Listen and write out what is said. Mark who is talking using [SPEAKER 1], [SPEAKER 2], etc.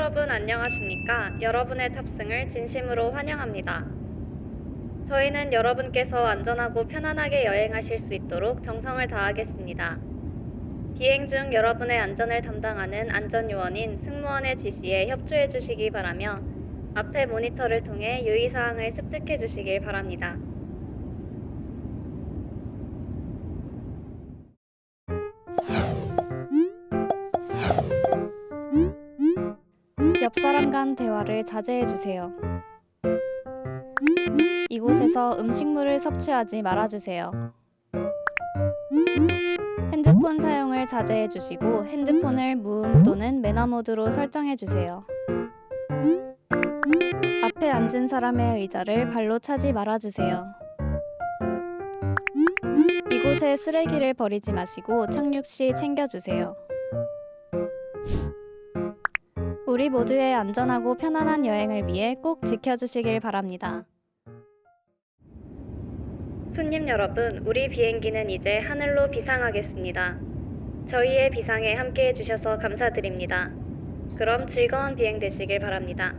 [SPEAKER 1] 여러분 안녕하십니까? 여러분의 탑승을 진심으로 환영합니다. 저희는 여러분께서 안전하고 편안하게 여행하실 수 있도록 정성을 다하겠습니다. 비행 중 여러분의 안전을 담당하는 안전요원인 승무원의 지시에 협조해 주시기 바라며 앞에 모니터를 통해 유의사항을 습득해 주시길 바랍니다. 옆 사람 간 대화를 자제해 주세요. 이곳에서 음식물을 섭취하지 말아 주세요. 핸드폰 사용을 자제해 주시고 핸드폰을 무음 또는 매너 모드로 설정해 주세요. 앞에 앉은 사람의 의자를 발로 차지 말아 주세요. 이곳에 쓰레기를 버리지 마시고 착륙 시 챙겨 주세요. 우리 모두의 안전하고 편안한 여행을 위해 꼭 지켜주시길 바랍니다. 손님 여러분, 우리 비행기는 이제 하늘로 비상하겠습니다. 저희의 비상에 함께 해주셔서 감사드립니다. 그럼 즐거운 비행 되시길 바랍니다.